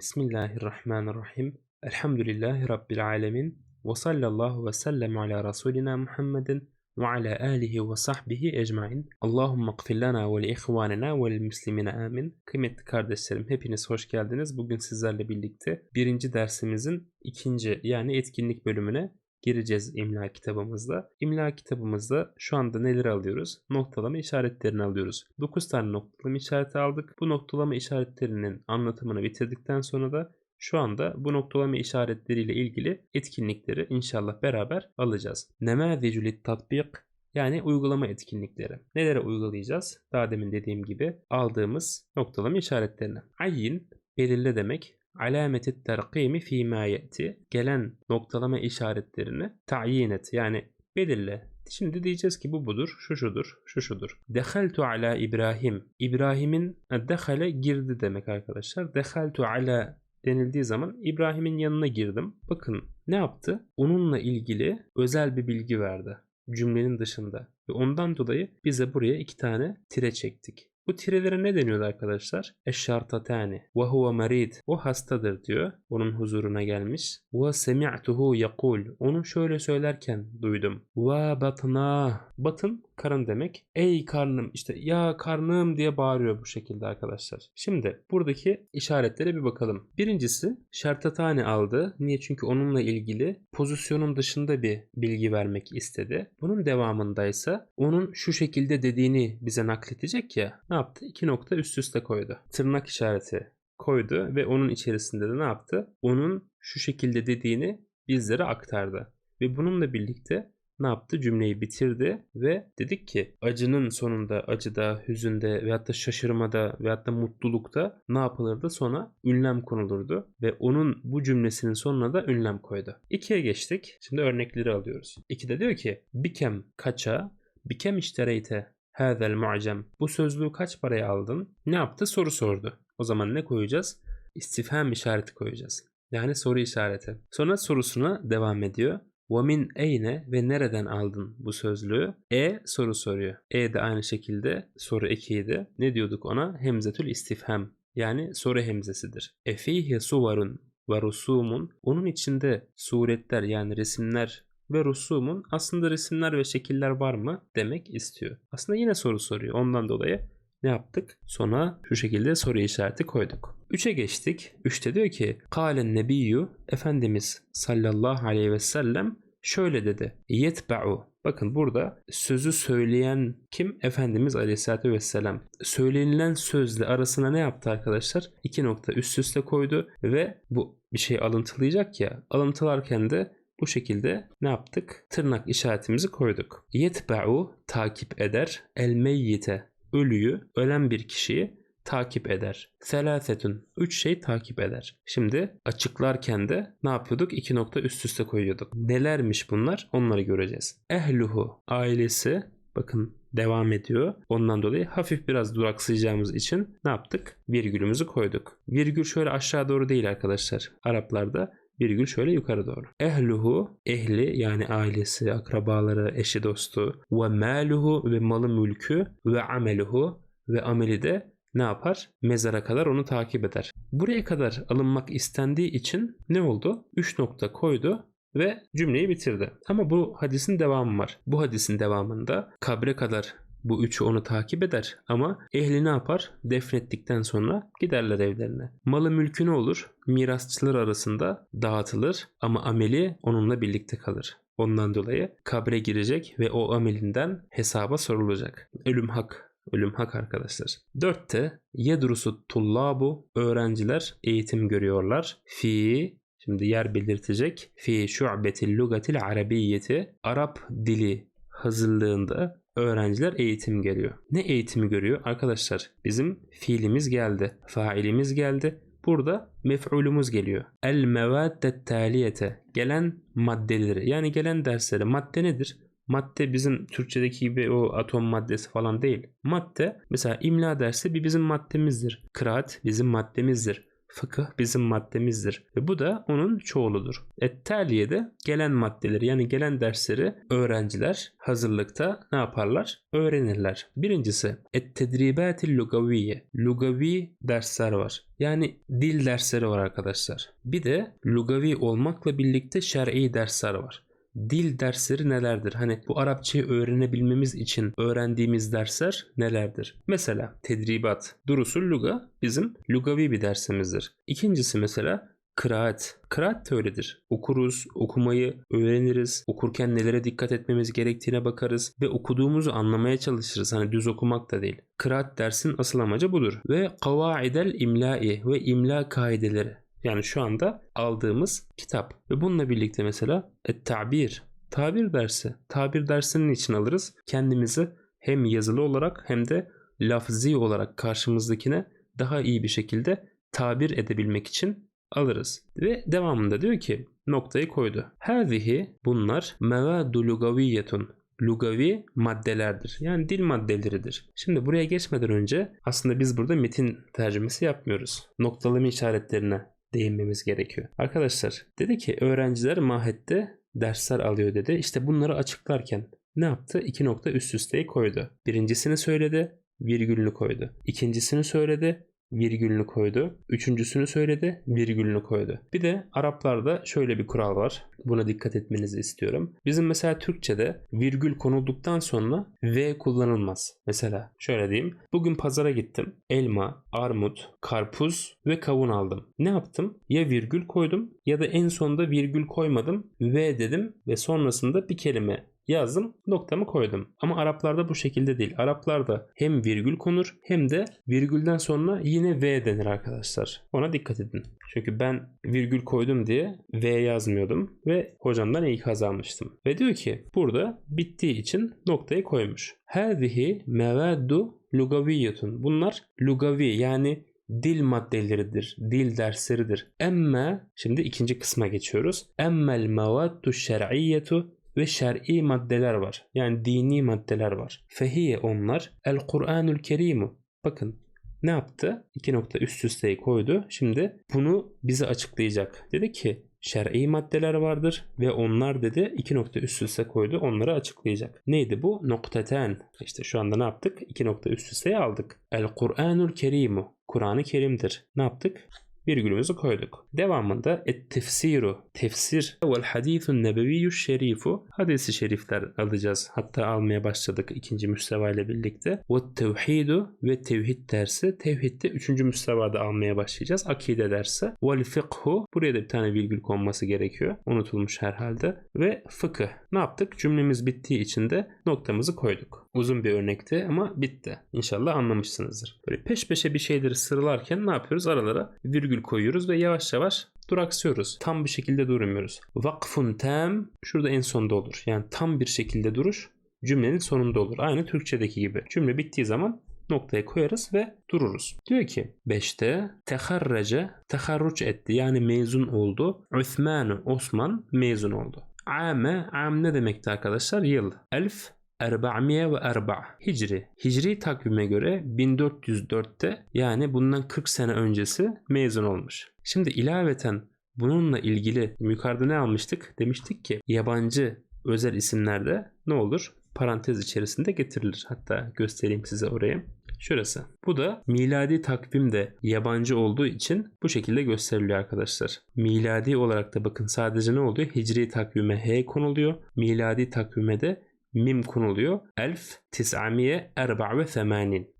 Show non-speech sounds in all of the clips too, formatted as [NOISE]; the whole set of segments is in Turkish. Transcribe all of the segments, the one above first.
Bismillahirrahmanirrahim. Elhamdülillahi Rabbil alemin. Ve sallallahu ve sellem ala Resulina Muhammedin ve ala alihi ve sahbihi ecmain. Allahümme gfir lana ve li ihvanina ve muslimine amin. Kıymetli kardeşlerim hepiniz hoş geldiniz. Bugün sizlerle birlikte birinci dersimizin ikinci yani etkinlik bölümüne gireceğiz imla kitabımızda. İmla kitabımızda şu anda neleri alıyoruz? Noktalama işaretlerini alıyoruz. 9 tane noktalama işareti aldık. Bu noktalama işaretlerinin anlatımını bitirdikten sonra da şu anda bu noktalama işaretleriyle ilgili etkinlikleri inşallah beraber alacağız. Nemâzicü tatbik yani uygulama etkinlikleri. Nelere uygulayacağız? Daha demin dediğim gibi aldığımız noktalama işaretlerini. Ayyin belirle demek alameti terkimi fîmâ ye'ti gelen noktalama işaretlerini tayin et yani belirle. Şimdi diyeceğiz ki bu budur, şu şudur, şu şudur. Dehaltu ala İbrahim. İbrahim'in dehale girdi demek arkadaşlar. Dehaltu ala denildiği zaman İbrahim'in yanına girdim. Bakın ne yaptı? Onunla ilgili özel bir bilgi verdi cümlenin dışında. Ve ondan dolayı bize buraya iki tane tire çektik. Bu tirelere ne deniyordu arkadaşlar? Eşşartatani ve huve merid. O hastadır diyor. Onun huzuruna gelmiş. Ve semi'tuhu yakul. Onu şöyle söylerken duydum. Ve batna. Batın karın demek. Ey karnım işte ya karnım diye bağırıyor bu şekilde arkadaşlar. Şimdi buradaki işaretlere bir bakalım. Birincisi şartatani aldı. Niye? Çünkü onunla ilgili pozisyonun dışında bir bilgi vermek istedi. Bunun devamındaysa onun şu şekilde dediğini bize nakletecek ya. Ne yaptı? İki nokta üst üste koydu. Tırnak işareti koydu ve onun içerisinde de ne yaptı? Onun şu şekilde dediğini bizlere aktardı. Ve bununla birlikte ne yaptı? Cümleyi bitirdi ve dedik ki acının sonunda, acıda, hüzünde veyahut da şaşırmada veyahut da mutlulukta ne yapılırdı? Sonra ünlem konulurdu ve onun bu cümlesinin sonuna da ünlem koydu. İkiye geçtik. Şimdi örnekleri alıyoruz. İkide diyor ki bikem kaça, bikem iştereyte Hâzel mu'cem. Bu sözlüğü kaç paraya aldın? Ne yaptı? Soru sordu. O zaman ne koyacağız? İstifham işareti koyacağız. Yani soru işareti. Sonra sorusuna devam ediyor. Vamin eyne ve nereden aldın bu sözlüğü? E soru soruyor. E de aynı şekilde soru ekiydi. Ne diyorduk ona? Hemzetül istifham. Yani soru hemzesidir. Efihi suvarun ve rusumun. Onun içinde suretler yani resimler ve rusumun aslında resimler ve şekiller var mı demek istiyor. Aslında yine soru soruyor. Ondan dolayı ne yaptık? Sona şu şekilde soru işareti koyduk. 3'e geçtik. 3'te diyor ki Kalen nebiyyü Efendimiz sallallahu aleyhi ve sellem şöyle dedi. Yetba'u Bakın burada sözü söyleyen kim? Efendimiz Aleyhisselatü Vesselam. Söylenilen sözle arasına ne yaptı arkadaşlar? İki nokta üst üste koydu ve bu bir şey alıntılayacak ya. Alıntılarken de bu şekilde ne yaptık? Tırnak işaretimizi koyduk. Yetba'u takip eder. El meyyite ölüyü, ölen bir kişiyi takip eder. Selasetun. Üç şey takip eder. Şimdi açıklarken de ne yapıyorduk? İki nokta üst üste koyuyorduk. Nelermiş bunlar? Onları göreceğiz. Ehluhu. Ailesi. Bakın devam ediyor. Ondan dolayı hafif biraz duraksayacağımız için ne yaptık? Virgülümüzü koyduk. Virgül şöyle aşağı doğru değil arkadaşlar. Araplarda virgül şöyle yukarı doğru. Ehluhu ehli yani ailesi, akrabaları, eşi dostu ve maluhu ve malı mülkü ve ameluhu ve ameli de ne yapar? Mezara kadar onu takip eder. Buraya kadar alınmak istendiği için ne oldu? 3 nokta koydu ve cümleyi bitirdi. Ama bu hadisin devamı var. Bu hadisin devamında kabre kadar bu üçü onu takip eder ama ehli ne yapar? Defnettikten sonra giderler evlerine. Malı mülkü ne olur? Mirasçılar arasında dağıtılır ama ameli onunla birlikte kalır. Ondan dolayı kabre girecek ve o amelinden hesaba sorulacak. Ölüm hak. Ölüm hak arkadaşlar. Dörtte yedrusu tullabu öğrenciler eğitim görüyorlar. Fi şimdi yer belirtecek. Fi şu'betil lugatil arabiyyeti Arap dili hazırlığında öğrenciler eğitim geliyor. Ne eğitimi görüyor? Arkadaşlar bizim fiilimiz geldi. Failimiz geldi. Burada mef'ulumuz geliyor. El mevaddet taliyete. Gelen maddeleri yani gelen dersleri. Madde nedir? Madde bizim Türkçedeki gibi o atom maddesi falan değil. Madde mesela imla dersi bir bizim maddemizdir. Kıraat bizim maddemizdir. Fıkıh bizim maddemizdir. Ve bu da onun çoğuludur. Ettaliye de gelen maddeleri yani gelen dersleri öğrenciler hazırlıkta ne yaparlar? Öğrenirler. Birincisi et-tedribatil lugaviye. Lugavi dersler var. Yani dil dersleri var arkadaşlar. Bir de lugavi olmakla birlikte şer'i dersler var dil dersleri nelerdir? Hani bu Arapçayı öğrenebilmemiz için öğrendiğimiz dersler nelerdir? Mesela tedribat, durusul luga bizim lugavi bir dersimizdir. İkincisi mesela kıraat. Kıraat da öyledir. Okuruz, okumayı öğreniriz. Okurken nelere dikkat etmemiz gerektiğine bakarız ve okuduğumuzu anlamaya çalışırız. Hani düz okumak da değil. Kıraat dersin asıl amacı budur. Ve kavaidel imlai ve imla kaideleri. Yani şu anda aldığımız kitap. Ve bununla birlikte mesela tabir, tabir dersi. Tabir dersinin için alırız. Kendimizi hem yazılı olarak hem de lafzi olarak karşımızdakine daha iyi bir şekilde tabir edebilmek için alırız. Ve devamında diyor ki noktayı koydu. Hâzihi bunlar mevâdu lugaviyyetun lugavi maddelerdir. Yani dil maddeleridir. Şimdi buraya geçmeden önce aslında biz burada metin tercümesi yapmıyoruz. Noktalama işaretlerine değinmemiz gerekiyor. Arkadaşlar dedi ki öğrenciler mahette dersler alıyor dedi. İşte bunları açıklarken ne yaptı? İki nokta üst üste koydu. Birincisini söyledi, virgülünü koydu. İkincisini söyledi, virgülünü koydu. Üçüncüsünü söyledi, virgülünü koydu. Bir de Araplarda şöyle bir kural var. Buna dikkat etmenizi istiyorum. Bizim mesela Türkçe'de virgül konulduktan sonra V kullanılmaz. Mesela şöyle diyeyim. Bugün pazara gittim. Elma, armut, karpuz ve kavun aldım. Ne yaptım? Ya virgül koydum ya da en sonunda virgül koymadım. V dedim ve sonrasında bir kelime yazdım noktamı koydum. Ama Araplarda bu şekilde değil. Araplarda hem virgül konur hem de virgülden sonra yine V denir arkadaşlar. Ona dikkat edin. Çünkü ben virgül koydum diye V yazmıyordum ve hocamdan ikaz almıştım. Ve diyor ki burada bittiği için noktayı koymuş. Hâzihi mevaddu lugaviyyetun. Bunlar lugavi yani dil maddeleridir, dil dersleridir. Emme, şimdi ikinci kısma geçiyoruz. Emmel mevattu şer'iyyetu ve şer'i maddeler var. Yani dini maddeler var. Fehiye onlar el Kur'anül Kerimu. Bakın ne yaptı? İki nokta üst üste koydu. Şimdi bunu bize açıklayacak. Dedi ki şer'i maddeler vardır ve onlar dedi iki nokta üst üste koydu onları açıklayacak. Neydi bu? Noktaten. İşte şu anda ne yaptık? İki nokta üst üste aldık. El Kur'anul Kerimu. Kur'an-ı Kerim'dir. Ne yaptık? Virgülümüzü koyduk. Devamında et tefsiru tefsir vel hadithun nebeviyyü şerifu hadisi şerifler alacağız. Hatta almaya başladık ikinci müsteva ile birlikte. Ve tevhidu ve tevhid dersi. Tevhidde üçüncü müstevada almaya başlayacağız. Akide dersi. Vel fıkhu buraya da bir tane virgül konması gerekiyor. Unutulmuş herhalde. Ve fıkıh. Ne yaptık? Cümlemiz bittiği için de noktamızı koyduk. Uzun bir örnekti ama bitti. İnşallah anlamışsınızdır. Böyle peş peşe bir şeyleri sıralarken ne yapıyoruz? Aralara virgül koyuyoruz ve yavaş yavaş duraksıyoruz. Tam bir şekilde durmuyoruz. Vakfun tam şurada en sonda olur. Yani tam bir şekilde duruş cümlenin sonunda olur. Aynı Türkçedeki gibi. Cümle bittiği zaman noktaya koyarız ve dururuz. Diyor ki 5'te teharrace teharruç etti yani mezun oldu. Osman Osman mezun oldu. Ame am ne demekti arkadaşlar? Yıl. Elf 404 Hicri. Hicri takvime göre 1404'te yani bundan 40 sene öncesi mezun olmuş. Şimdi ilaveten bununla ilgili yukarıda ne almıştık? Demiştik ki yabancı özel isimlerde ne olur? Parantez içerisinde getirilir. Hatta göstereyim size oraya. Şurası. Bu da miladi takvimde yabancı olduğu için bu şekilde gösteriliyor arkadaşlar. Miladi olarak da bakın sadece ne oluyor? Hicri takvime H konuluyor. Miladi takvime de mim konuluyor. Elf tis'amiye erba ve themanin.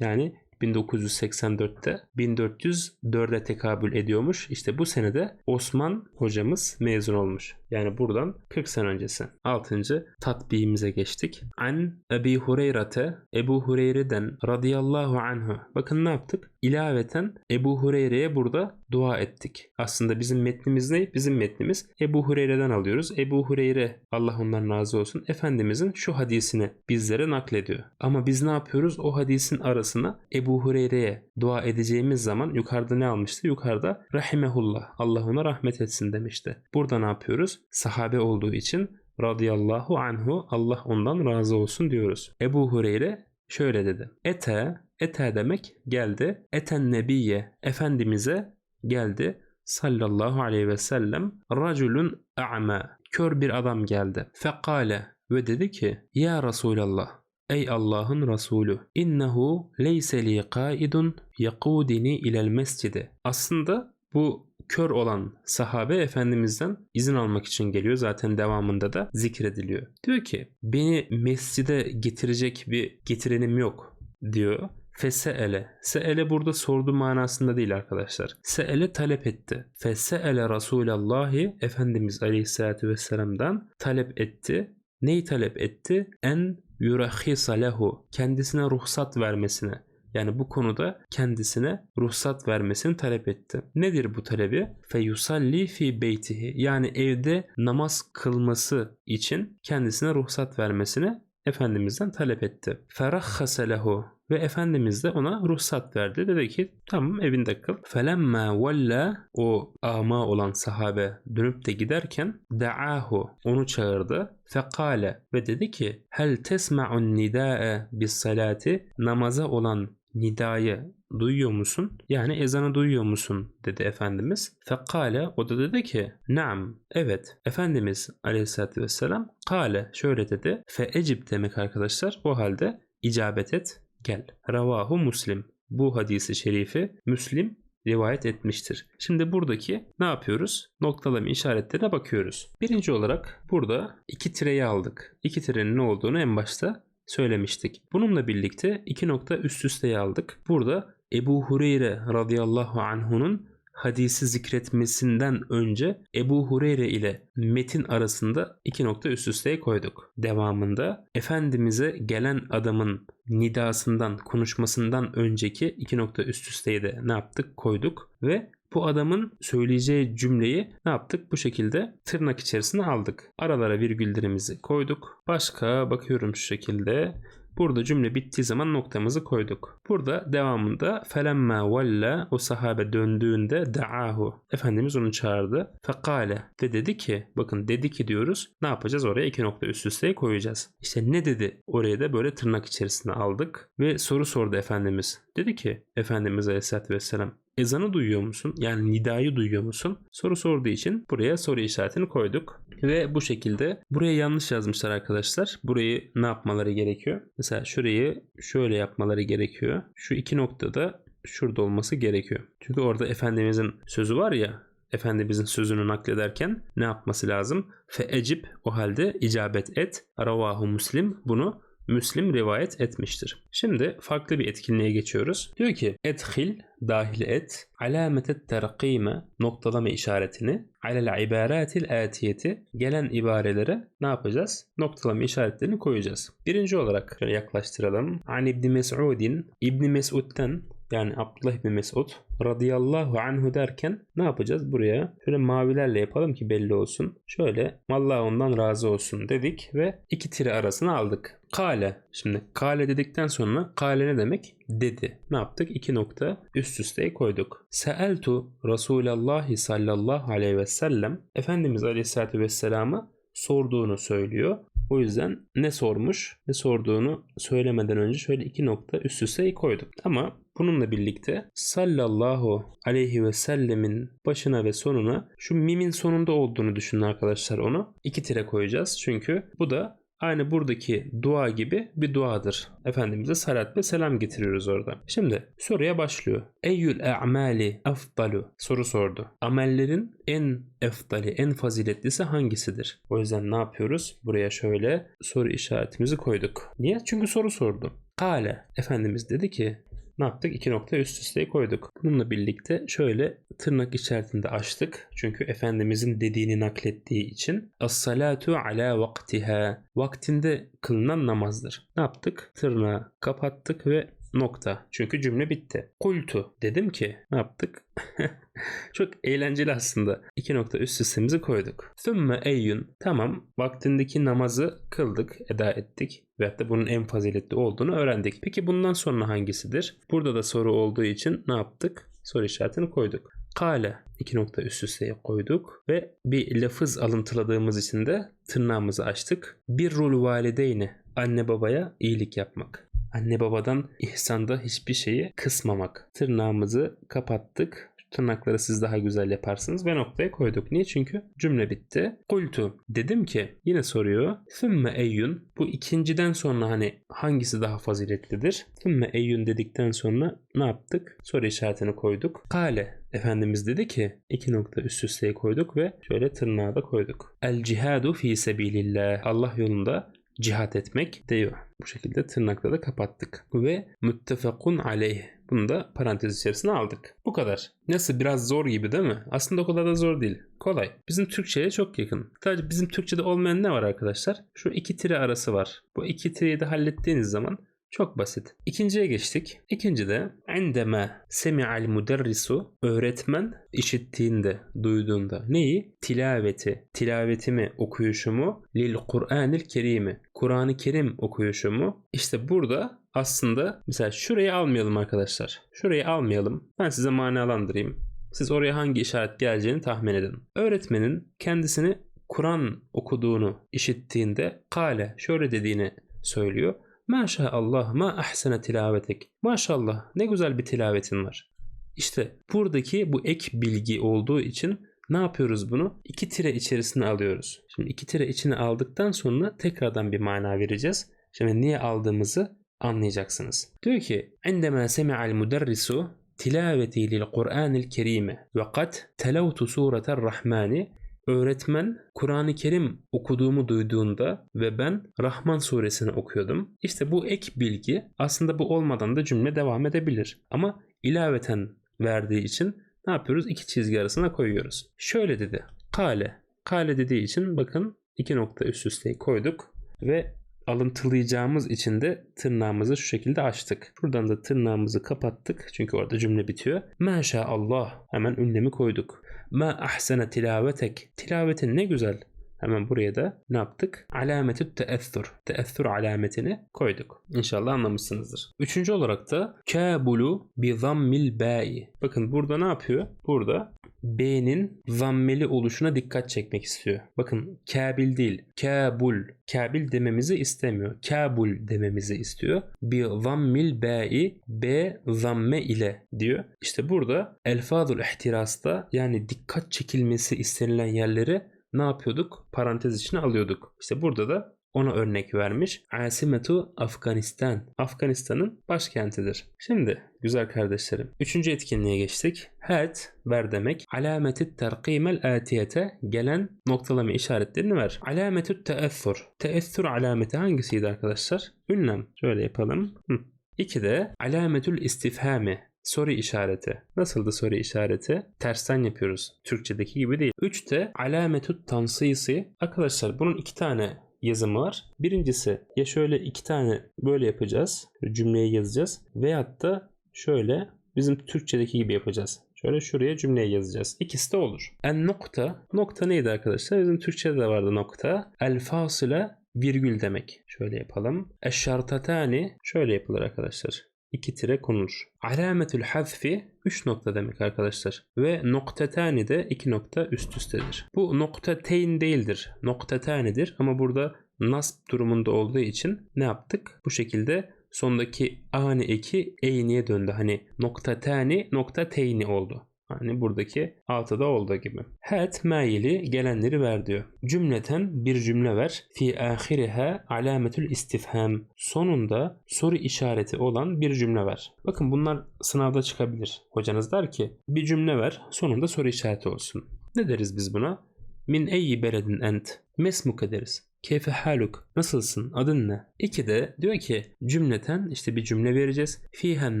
Yani 1984'te 1404'e tekabül ediyormuş. İşte bu senede Osman hocamız mezun olmuş. Yani buradan 40 sene öncesi. 6. tatbiğimize geçtik. An Ebi Hureyre'te Ebu Hureyre'den radıyallahu anhu. Bakın ne yaptık? İlaveten Ebu Hureyre'ye burada dua ettik. Aslında bizim metnimiz ne? Bizim metnimiz Ebu Hureyre'den alıyoruz. Ebu Hureyre Allah ondan razı olsun. Efendimizin şu hadisini bizlere naklediyor. Ama biz ne yapıyoruz? O hadisin arasına Ebu Hureyre'ye dua edeceğimiz zaman yukarıda ne almıştı? Yukarıda Rahimehullah. Allah ona rahmet etsin demişti. Burada ne yapıyoruz? Sahabe olduğu için radıyallahu anhu Allah ondan razı olsun diyoruz. Ebu Hureyre şöyle dedi. Ete, ete demek geldi. Eten nebiye, Efendimiz'e geldi sallallahu aleyhi ve sellem raculun a'ma kör bir adam geldi. Fekale ve dedi ki ya Resulallah Ey Allah'ın Resulü innehu leyse li kaidun yakudini ilel mescide. Aslında bu kör olan sahabe efendimizden izin almak için geliyor. Zaten devamında da zikrediliyor. Diyor ki beni mescide getirecek bir getirenim yok diyor. Feseele. Seele burada sordu manasında değil arkadaşlar. Seele talep etti. Feseele Resulallahi Efendimiz Aleyhisselatü Vesselam'dan talep etti. Neyi talep etti? En yurahhisa lehu. Kendisine ruhsat vermesine. Yani bu konuda kendisine ruhsat vermesini talep etti. Nedir bu talebi? Feyusalli fi beytihi. Yani evde namaz kılması için kendisine ruhsat vermesini Efendimiz'den talep etti. Ferahhase lehu ve Efendimiz de ona ruhsat verdi. Dedi ki tamam evinde kıl. Felemma valla o ama olan sahabe dönüp de giderken da'ahu onu çağırdı. Fekale ve dedi ki hel tesma'un nidae bis salati namaza olan nidayı duyuyor musun? Yani ezanı duyuyor musun? dedi Efendimiz. Fekale o da dedi ki naam evet Efendimiz aleyhissalatü vesselam kale şöyle dedi. Fe ecib demek arkadaşlar o halde icabet et gel. Ravahu Muslim. Bu hadisi şerifi Müslim rivayet etmiştir. Şimdi buradaki ne yapıyoruz? Noktalama işaretlerine bakıyoruz. Birinci olarak burada iki tireyi aldık. İki tirenin ne olduğunu en başta söylemiştik. Bununla birlikte iki nokta üst üste aldık. Burada Ebu Hureyre radıyallahu anh'unun hadisi zikretmesinden önce Ebu Hureyre ile metin arasında iki nokta üst üsteye koyduk. Devamında Efendimiz'e gelen adamın nidasından, konuşmasından önceki iki nokta üst üsteye de ne yaptık? Koyduk ve bu adamın söyleyeceği cümleyi ne yaptık? Bu şekilde tırnak içerisine aldık. Aralara virgüllerimizi koyduk. Başka bakıyorum şu şekilde. Burada cümle bittiği zaman noktamızı koyduk. Burada devamında felemma valla o sahabe döndüğünde da'ahu. Efendimiz onu çağırdı. Fekale ve dedi ki bakın dedi ki diyoruz. Ne yapacağız? Oraya iki nokta üst üste koyacağız. İşte ne dedi? Oraya da böyle tırnak içerisine aldık ve soru sordu Efendimiz. Dedi ki Efendimiz Aleyhisselatü Vesselam ezanı duyuyor musun? Yani nidayı duyuyor musun? Soru sorduğu için buraya soru işaretini koyduk. Ve bu şekilde buraya yanlış yazmışlar arkadaşlar. Burayı ne yapmaları gerekiyor? Mesela şurayı şöyle yapmaları gerekiyor. Şu iki noktada şurada olması gerekiyor. Çünkü orada Efendimizin sözü var ya Efendimizin sözünü naklederken ne yapması lazım? Fe ecib o halde icabet et. Ravahu Muslim bunu Müslim rivayet etmiştir. Şimdi farklı bir etkinliğe geçiyoruz. Diyor ki ethil dahil et alametet terkime noktalama işaretini alel ibaratil atiyeti gelen ibarelere ne yapacağız? Noktalama işaretlerini koyacağız. Birinci olarak şöyle yaklaştıralım. An İbni Mes'udin İbni Mes'ud'den yani Abdullah İbni Mesud radıyallahu anhu derken ne yapacağız? Buraya şöyle mavilerle yapalım ki belli olsun. Şöyle Allah ondan razı olsun dedik ve iki tire arasına aldık. Kale. Şimdi kale dedikten sonra kale ne demek? Dedi. Ne yaptık? İki nokta üst üste koyduk. Seeltu Resulallah sallallahu aleyhi ve sellem Efendimiz aleyhissalatü vesselam'a sorduğunu söylüyor. O yüzden ne sormuş ne sorduğunu söylemeden önce şöyle iki nokta üst üste koyduk. Ama bununla birlikte sallallahu aleyhi ve sellemin başına ve sonuna şu mimin sonunda olduğunu düşünün arkadaşlar onu. iki tire koyacağız. Çünkü bu da Aynı buradaki dua gibi bir duadır. Efendimiz'e salat ve selam getiriyoruz orada. Şimdi soruya başlıyor. Eyyül a'mali afdalu soru sordu. Amellerin en efdali, en faziletlisi hangisidir? O yüzden ne yapıyoruz? Buraya şöyle soru işaretimizi koyduk. Niye? Çünkü soru sordu. Kale. Efendimiz dedi ki ne yaptık? İki nokta üst üste koyduk. Bununla birlikte şöyle tırnak işaretinde açtık. Çünkü Efendimizin dediğini naklettiği için. As-salatu ala vaktiha. Vaktinde kılınan namazdır. Ne yaptık? Tırnağı kapattık ve nokta. Çünkü cümle bitti. Kultu. Dedim ki ne yaptık? [LAUGHS] Çok eğlenceli aslında. İki nokta üst üstemizi koyduk. Sümme eyyün. Tamam vaktindeki namazı kıldık, eda ettik. Ve hatta bunun en faziletli olduğunu öğrendik. Peki bundan sonra hangisidir? Burada da soru olduğu için ne yaptık? Soru işaretini koyduk. Kale iki nokta üst üste koyduk ve bir lafız alıntıladığımız için de tırnağımızı açtık. Bir rol valideyni anne babaya iyilik yapmak. Anne babadan ihsanda hiçbir şeyi kısmamak. Tırnağımızı kapattık Tırnakları siz daha güzel yaparsınız ve noktaya koyduk. Niye? Çünkü cümle bitti. Kultu. Dedim ki yine soruyor. Sümme eyyun. Bu ikinciden sonra hani hangisi daha faziletlidir? Sümme eyyun dedikten sonra ne yaptık? Soru işaretini koyduk. Kale. Efendimiz dedi ki iki nokta üst üste koyduk ve şöyle tırnağı da koyduk. El cihadu fi sebilillah. Allah yolunda cihat etmek diyor. Bu şekilde tırnakla da kapattık. Ve müttefakun aleyh. Bunu da parantez içerisine aldık. Bu kadar. Nasıl biraz zor gibi değil mi? Aslında o kadar da zor değil. Kolay. Bizim Türkçe'ye çok yakın. Sadece bizim Türkçe'de olmayan ne var arkadaşlar? Şu iki tire arası var. Bu iki tireyi de hallettiğiniz zaman çok basit. İkinciye geçtik. İkincide endeme semi'al müderrisu öğretmen işittiğinde, duyduğunda neyi? Tilaveti. Tilavetimi, okuyuşumu lil Kur'anil Kerimi. Kur'an-ı Kerim okuyuşumu. İşte burada aslında mesela şurayı almayalım arkadaşlar. Şurayı almayalım. Ben size manalandırayım. Siz oraya hangi işaret geleceğini tahmin edin. Öğretmenin kendisini Kur'an okuduğunu işittiğinde kale şöyle dediğini söylüyor. Maşallah ma ahsene tilavetek. Maşallah ne güzel bir tilavetin var. İşte buradaki bu ek bilgi olduğu için ne yapıyoruz bunu? İki tire içerisine alıyoruz. Şimdi iki tire içine aldıktan sonra tekrardan bir mana vereceğiz. Şimdi niye aldığımızı anlayacaksınız. Diyor ki: "Endema semi'al muderrisu tilaveti lil Kur'anil Kerime ve kat televtu sureter Rahmani öğretmen Kur'an-ı Kerim okuduğumu duyduğunda ve ben Rahman suresini okuyordum. İşte bu ek bilgi aslında bu olmadan da cümle devam edebilir. Ama ilaveten verdiği için ne yapıyoruz? İki çizgi arasına koyuyoruz. Şöyle dedi. Kale. Kale dediği için bakın iki nokta üst üste koyduk ve alıntılayacağımız için de tırnağımızı şu şekilde açtık. Buradan da tırnağımızı kapattık. Çünkü orada cümle bitiyor. Maşallah. Hemen ünlemi koyduk. Ma ahsene tilavetek. Tilavetin ne güzel. Hemen buraya da ne yaptık? Alametü teessür. Teessür alametini koyduk. İnşallah anlamışsınızdır. Üçüncü olarak da kabulu bi zammil ba'i. Bakın burada ne yapıyor? Burada B'nin zammeli oluşuna dikkat çekmek istiyor. Bakın kabil değil, kabul. Kabil dememizi istemiyor. Kabul dememizi istiyor. Bi zammil B'i B zamme ile diyor. İşte burada elfazul ihtirasta yani dikkat çekilmesi istenilen yerleri ne yapıyorduk? Parantez içine alıyorduk. İşte burada da ona örnek vermiş. Asimetu Afganistan. Afganistan'ın başkentidir. Şimdi güzel kardeşlerim. Üçüncü etkinliğe geçtik. Het ver demek. Alameti terkimel atiyete gelen noktalama işaretlerini ver. Alametü teessür. Teessür alameti hangisiydi arkadaşlar? Ünlem. Şöyle yapalım. Hı. İki de alametül istifhami soru işareti. Nasıldı soru işareti? Tersten yapıyoruz. Türkçedeki gibi değil. 3 de alametut tansisi. Arkadaşlar bunun iki tane yazımı var. Birincisi ya şöyle iki tane böyle yapacağız. Cümleyi yazacağız. Veyahut da şöyle bizim Türkçedeki gibi yapacağız. Şöyle şuraya cümleyi yazacağız. İkisi de olur. En nokta. Nokta neydi arkadaşlar? Bizim Türkçede de vardı nokta. El fasıle virgül demek. Şöyle yapalım. Eşşartatani şöyle yapılır arkadaşlar. İki tire konur. Alametül hazfi 3 nokta demek arkadaşlar. Ve noktatani de 2 nokta üst üstedir. Bu noktateyn değildir. Noktatanidir ama burada nasb durumunda olduğu için ne yaptık? Bu şekilde sondaki ani eki eyniye döndü. Hani noktatani noktateyni oldu. Hani buradaki altıda olduğu gibi. Het maili gelenleri ver diyor. Cümleten bir cümle ver. Fi ahiriha alametül istifham. Sonunda soru işareti olan bir cümle ver. Bakın bunlar sınavda çıkabilir. Hocanız der ki bir cümle ver sonunda soru işareti olsun. Ne deriz biz buna? Min eyyi beledin ent. Mesmuka deriz. Keyfe haluk. Nasılsın? Adın ne? İki de diyor ki cümleten işte bir cümle vereceğiz. Fihen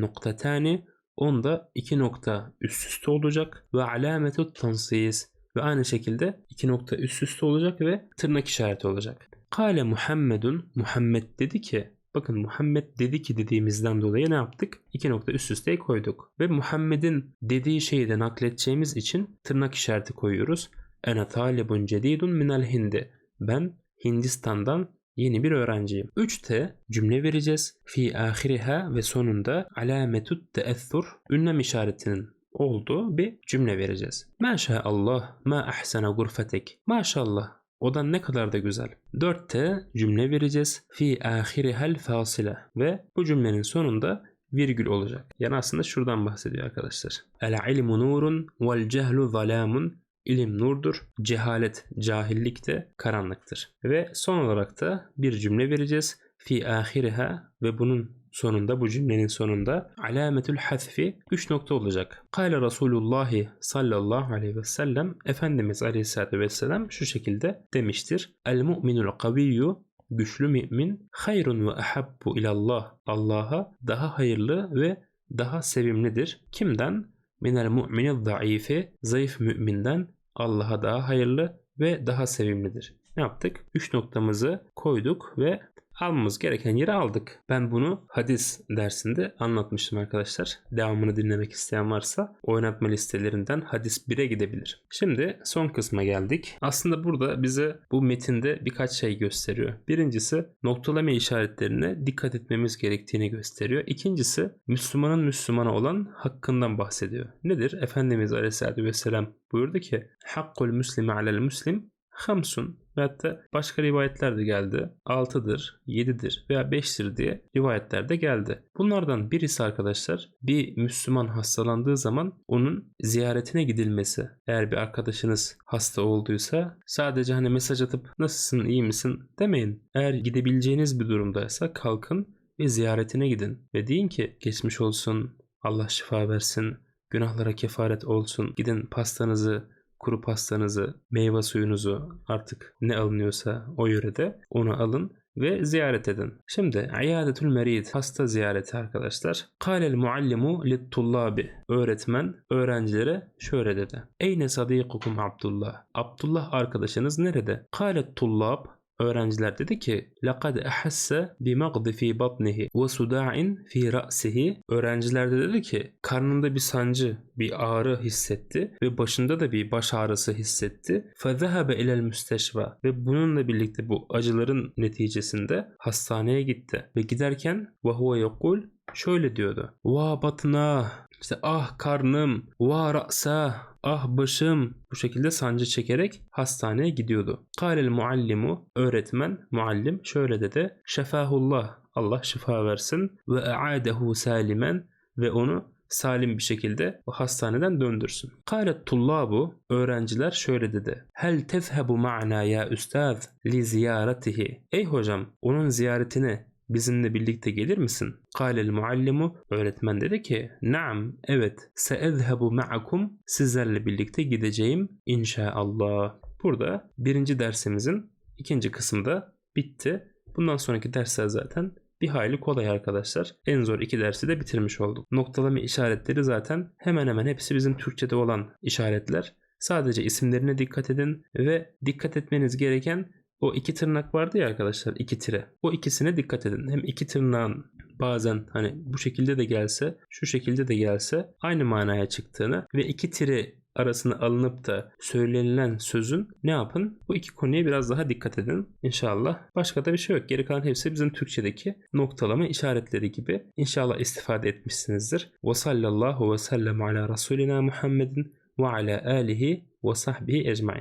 noktatani Onda iki nokta üst üste olacak ve alametut tansis ve aynı şekilde iki nokta üst üste olacak ve tırnak işareti olacak. Kale Muhammedun Muhammed dedi ki Bakın Muhammed dedi ki dediğimizden dolayı ne yaptık? İki nokta üst üste koyduk. Ve Muhammed'in dediği şeyi de nakledeceğimiz için tırnak işareti koyuyoruz. Ene talibun cedidun minel hindi. Ben Hindistan'dan yeni bir öğrenciyim. 3T cümle vereceğiz. Fi ahiriha ve sonunda alametut teessur ünlem işaretinin olduğu bir cümle vereceğiz. Maşallah ma ahsana gurfetek. Maşallah Odan ne kadar da güzel. 4T cümle vereceğiz. Fi ahirihal fasile ve bu cümlenin sonunda virgül olacak. Yani aslında şuradan bahsediyor arkadaşlar. El ilmu nurun vel cehlu zalamun. İlim nurdur, cehalet, cahillik de karanlıktır. Ve son olarak da bir cümle vereceğiz. Fi ahiriha ve bunun sonunda bu cümlenin sonunda alametül hasfi 3 nokta olacak. Kale Resulullah sallallahu aleyhi ve sellem Efendimiz aleyhissalatü vesselam şu şekilde demiştir. El mu'minul kaviyyu güçlü mümin hayrun ve ahabbu ilallah Allah'a daha hayırlı ve daha sevimlidir. Kimden? Minel mu'minil zayıfi zayıf müminden Allah'a daha hayırlı ve daha sevimlidir. Ne yaptık? 3 noktamızı koyduk ve almamız gereken yeri aldık. Ben bunu hadis dersinde anlatmıştım arkadaşlar. Devamını dinlemek isteyen varsa oynatma listelerinden hadis 1'e gidebilir. Şimdi son kısma geldik. Aslında burada bize bu metinde birkaç şey gösteriyor. Birincisi noktalama işaretlerine dikkat etmemiz gerektiğini gösteriyor. İkincisi Müslümanın Müslümana olan hakkından bahsediyor. Nedir? Efendimiz Aleyhisselatü Vesselam buyurdu ki Hakkul Müslimi alel Müslim hamsun ve hatta başka rivayetler de geldi. 6'dır, 7'dir veya 5'tir diye rivayetler de geldi. Bunlardan birisi arkadaşlar bir Müslüman hastalandığı zaman onun ziyaretine gidilmesi. Eğer bir arkadaşınız hasta olduysa sadece hani mesaj atıp nasılsın iyi misin demeyin. Eğer gidebileceğiniz bir durumdaysa kalkın ve ziyaretine gidin. Ve deyin ki geçmiş olsun, Allah şifa versin, günahlara kefaret olsun. Gidin pastanızı kuru pastanızı, meyve suyunuzu artık ne alınıyorsa o yörede onu alın ve ziyaret edin. Şimdi iyadetül merid hasta ziyareti arkadaşlar. Kâlel muallimu littullabi öğretmen öğrencilere şöyle dedi. Eyne sadikukum Abdullah? Abdullah arkadaşınız nerede? Kâlet tullab öğrenciler dedi ki لَقَدْ أَحَسَّ بِمَغْضِ ف۪ي بَطْنِهِ وَسُدَاعٍ ف۪ي رَأْسِهِ Öğrenciler de dedi ki karnında bir sancı, bir ağrı hissetti ve başında da bir baş ağrısı hissetti. فَذَهَبَ اِلَى الْمُسْتَشْفَى Ve bununla birlikte bu acıların neticesinde hastaneye gitti. Ve giderken وَهُوَ يَقُولُ şöyle diyordu. Va batına işte ah karnım, va ra'sa, ah başım bu şekilde sancı çekerek hastaneye gidiyordu. Kâlel muallimu öğretmen, muallim şöyle dedi. Şefahullah Allah şifa versin ve e'adehu salimen ve onu salim bir şekilde o hastaneden döndürsün. Kâlet tullabu öğrenciler şöyle dedi. Hel tezhebu ma'na ya üstaz li ziyaretihi. Ey hocam onun ziyaretine bizimle birlikte gelir misin? Kâlel muallimu öğretmen dedi ki Naam evet seezhebu ma'akum sizlerle birlikte gideceğim inşaallah. Burada birinci dersimizin ikinci kısımda bitti. Bundan sonraki dersler zaten bir hayli kolay arkadaşlar. En zor iki dersi de bitirmiş olduk. Noktalama işaretleri zaten hemen hemen hepsi bizim Türkçe'de olan işaretler. Sadece isimlerine dikkat edin ve dikkat etmeniz gereken o iki tırnak vardı ya arkadaşlar iki tire. O ikisine dikkat edin. Hem iki tırnağın bazen hani bu şekilde de gelse şu şekilde de gelse aynı manaya çıktığını ve iki tire arasına alınıp da söylenilen sözün ne yapın? Bu iki konuya biraz daha dikkat edin. İnşallah. Başka da bir şey yok. Geri kalan hepsi bizim Türkçedeki noktalama işaretleri gibi. İnşallah istifade etmişsinizdir. Ve sallallahu ve sellem ala Resulina Muhammedin ve ala alihi ve sahbihi ecmain.